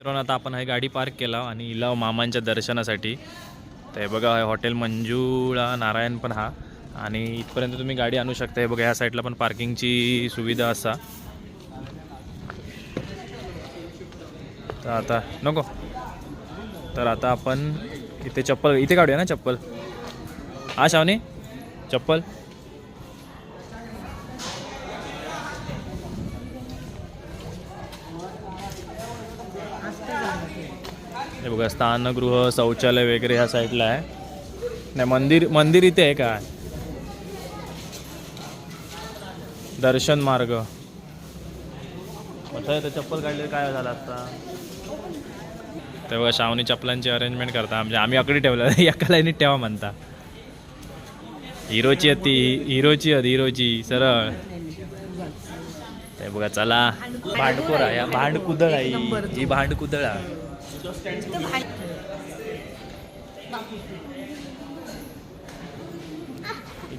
मित्रांनो आता आपण हे गाडी पार्क केला आणि इला मामांच्या दर्शनासाठी. तर हे बघा हॉटेल मंजुळा नारायण पण हा. आणि इथपर्यंत तुम्ही गाडी आणू शकता. हे बघा ह्या साईडला पण पार्किंगची सुविधा असा. तर आता नको. तर आता आपण इथे चप्पल इथे काढूया ना चप्पल? हा शावनी? चप्पल? हे बघा स्थानगृह शौचालय वगैरे ह्या साईडला आहे. नाही मंदिर मंदिर इथे आहे का? दर्शन मार्ग. आहे तर चप्पल काढले काय झालं असता ते बघा श्रावणी चपलांची अरेंजमेंट करता. म्हणजे आम्ही आकडे ठेवलं एका लाईनीत ठेवा म्हणता. हिरोची ती हिरोची आहेत हिरोची सरळ. ते बघा चला. भांडकोरा या भांडकुदळ आहे. ही. भांडकुदळा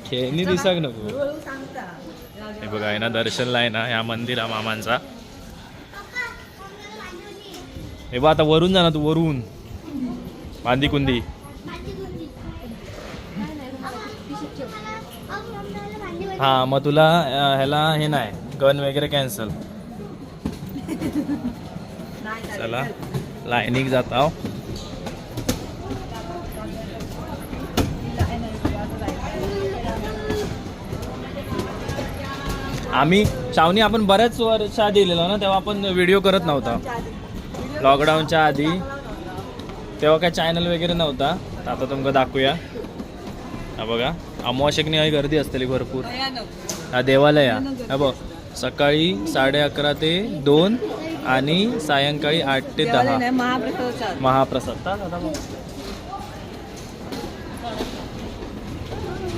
खेळणी दिसाक नको हे बघा आहे ना दर्शनला आहे ना ह्या मंदिरा मामांचा. हे बघ आता वरून जा ना तू वरून. बांदी कुंदी हा मग तुला ह्याला हे नाही गन वगैरे कॅन्सल चला. लाईनिंग जात आहो आम्ही शावनी आपण बऱ्याच वर्ष आधी दिलेलो ना तेव्हा आपण व्हिडिओ करत नव्हता. लॉकडाऊनच्या आधी. तेव्हा काय चॅनल वगैरे नव्हता. आता तुमका दाखवूया. हा बघा अमावश्यकनी हवी गर्दी असतेली भरपूर. हा देवालय हा. बघ सकाळी साडे अकरा ते दोन. आणि सायंकाळी आठ ते दहा. महाप्रसाद.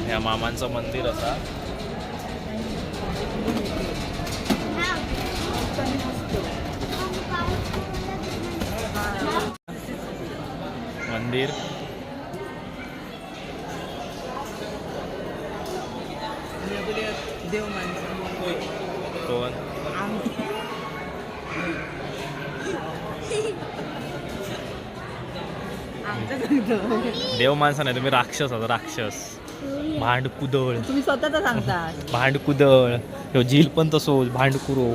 या मामांचं मंदिर असा. मंदिर. देव माणसं. सांगतो देव माणसा नाही तुम्ही राक्षस आहात राक्षस. भांडकुदळ तुम्ही स्वतःच सांगता. भांडकुदळ ह्यो झील पण तसो भांडकुरो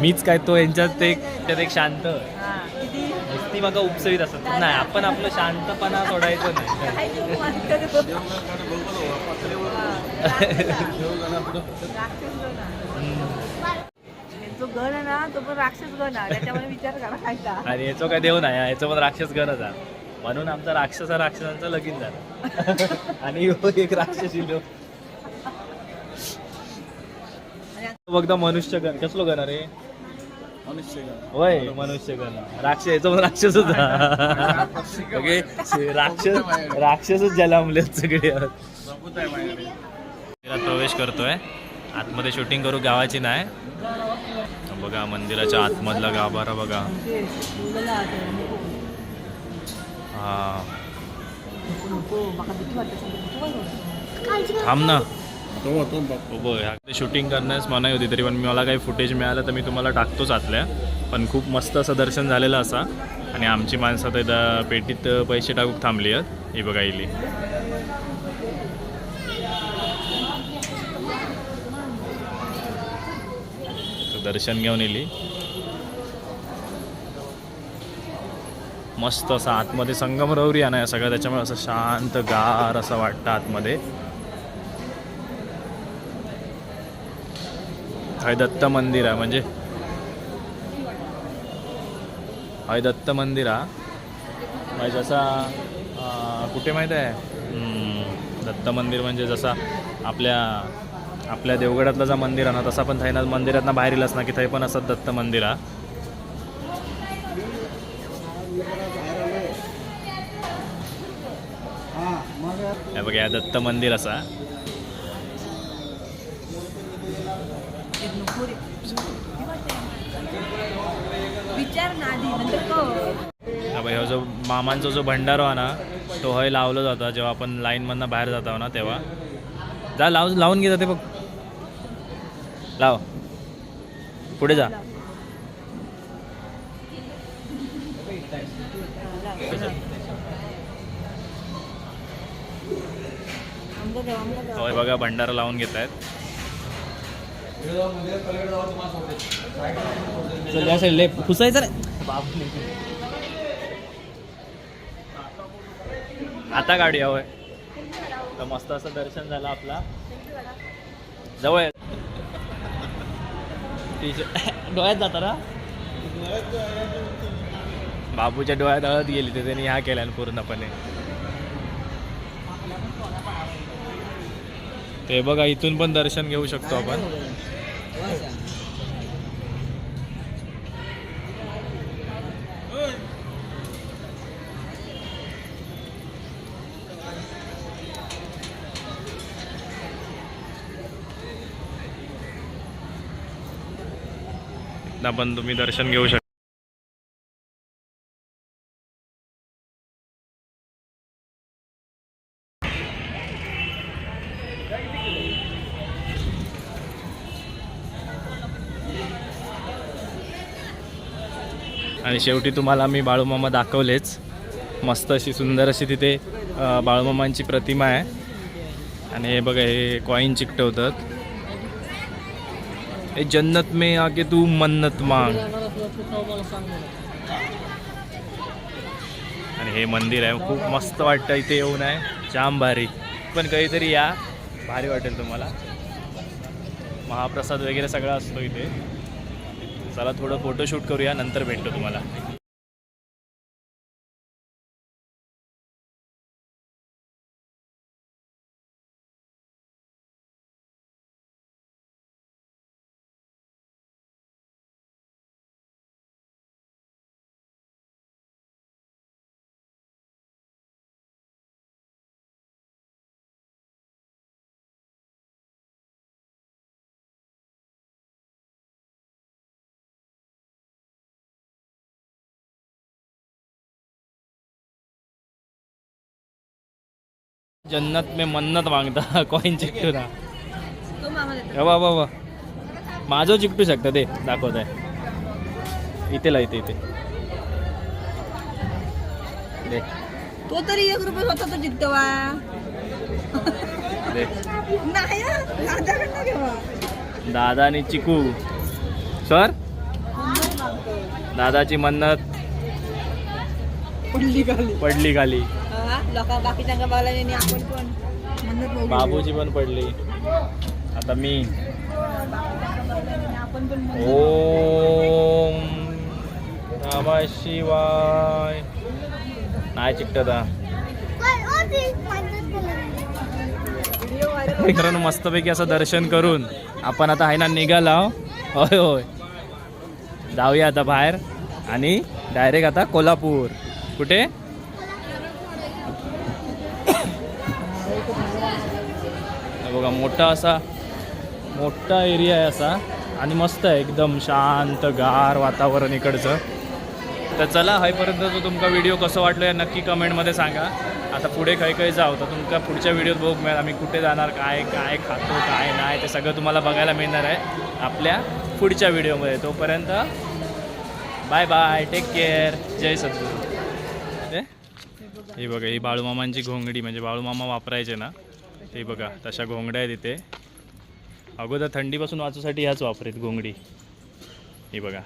मीच काय तो यांच्यात एक त्यात एक शांत. नुसती मग उपसवीत असत नाही आपण आपलं शांतपणा सोडायचं नाही काय देव माणसं ते बघ. हा, राक्षस गण आहे. हम्म. जो गण आहे ना तो पण राक्षस गण आहे. त्याच्यामुळे विचार करा खायचा आणि याचं काय देव नाही याचं पण राक्षस गणच आहे. म्हणून आमचा राक्षस हा राक्षसांचा लगीन झाला. आणि ह्यो एक राक्षसी लोक बघता मनुष्य गण कसलो गण रे? होय मनुष्य गण. राक्षस याचं पण राक्षसच आहे. ओके राक्षस राक्षसच ज्याला म्हणले सगळे. प्रवेश करतोय. आतमध्ये शूटिंग करू गावाची नाही. बघा मंदिराच्या आतमधला गाभारा बघा. हा. थांब ना. शूटिंग करण्यास मनाई होती तरी पण मला काही फुटेज मिळालं तर मी तुम्हाला टाकतोच आतल्या. पण खूप मस्त असं दर्शन झालेलं असा. आणि आमची माणसं तर पेटीत पैसे टाकूक थांबली आहेत. ही बघा इली. दर्शन घेऊन येली. मस्त असं आतमध्ये संगमरवरी आहे ना सगळं त्याच्यामुळे असं शांत गार असं वाटतं आतमध्ये. हय दत्त मंदिर आहे म्हणजे हय दत्त मंदिर आहे. म्हणजे जसा कुठे माहीत आहे? दत्त मंदिर म्हणजे जसा आपल्या आपल्या देवगडातलं जा मंदिर आहे ना तसा पण थंय ना मंदिरात बाहेर येईलच ना की थंय पण असं दत्त मंदिर हा हे बघा या दत्त मंदिर असा. हा ह्यो जो मामांचा जो भंडारो आहे ना तो हय लावला जाता जेव्हा आपण लाईनमधनं बाहेर जातो ना तेव्हा. जा लाव लावून घे ते बघ. लाव. पुढे जा. होय बघा भंडारा लावून घेत आहेत. चल या पुसायचं रे आता गाडी हवंय तर मस्त असं दर्शन झालं आपला. जवळ डोळ्यात जाता ना? बाबूच्या डोळ्यात हळद गेली तर त्यांनी ह्या केल्या पूर्णपणे. ते बघा इथून पण दर्शन घेऊ शकतो आपण. इथनं पण तुम्ही दर्शन घेऊ शकता आणि शेवटी तुम्हाला मी बाळूमामा दाखवलेच. मस्त अशी सुंदर अशी तिथे बाळूमामांची प्रतिमा आहे. आणि हे बघा हे कॉईन चिकटवतात. हे जन्नत में आके तू मन्नत मांग। आणि हे मंदिर आहे खूप मस्त वाटतं इथे येऊन आहे जाम भारी पण कधीतरी या भारी वाटेल तुम्हाला. महाप्रसाद वगैरे सगळा असतो इथे. चला थोडं फोटोशूट करूया नंतर भेटतो तुम्हाला. जन्नत में मन्नत मागता कॉईन चिकटू ना हे बाबा बा माझं चिकटू शकतं ते दाखवत आहे इथे ला इथे इथे. तो तरी एक रुपये होता तो दादा आणि चिकू. सर? दादाची मन्नत. पडली खाली पडली लोक बाकीच्या आपण पण. बाबूची पण पडली. आता मी. ओम नमः शिवाय. नाही चिकटता मित्रांनो मस्तपैकी असं दर्शन करून आपण आता आहे ना निघाला होय होय. जाऊया आता बाहेर आणि डायरेक्ट आता कोल्हापूर. कुठे? बघा मोठा असा मोठा एरिया आहे असा. आणि मस्त आहे एकदम शांत गार वातावरण इकडचं. तर चला हायपर्यंत जो तुमका व्हिडिओ कसं वाटलं या नक्की कमेंटमध्ये सांगा. आता पुढे काही काही जाऊ तर तुमका पुढच्या व्हिडिओत बघू मिळेल आम्ही कुठे जाणार काय काय खातो काय नाही ते सगळं तुम्हाला बघायला मिळणार आहे आपल्या पुढच्या व्हिडिओमध्ये तोपर्यंत बाय बाय टेक केअर जय सद्गुरू. हे बघा ही बाळूमामांची घोंगडी म्हणजे बाळूमामा वापरायचे ना ते बघा तशा घोंगड्या आहेत इथे. अगोदर थंडीपासून वाचूसाठी ह्याच वापरेत घोंगडी. ही बघा.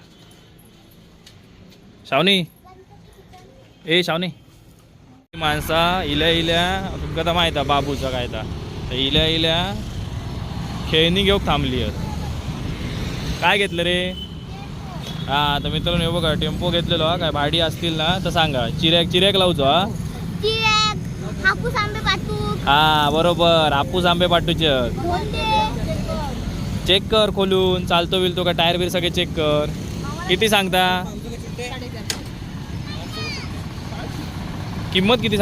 शावनी. ए शावनी. माणसा इल्या इल्या तुमका तर माहिती बाबूचा काय तर. इल्या इल्या खेळणी घेऊन थांबली आहेत. काय घेतलं रे? हा तर मित्रांनो हे बघा टेम्पो घेतलेलो हा काय भाडी असतील ना तर सांगा. चिऱ्याक चिऱ्याक लावचो हा. चिरेक हापूस आंबे पाटू हा बरोबर हापूस आंबे धोंडे चेक कर खोलून चालतो बिलतो का टायर बीर सगळे चेक कर. किती सांगता? किंमत किती सांग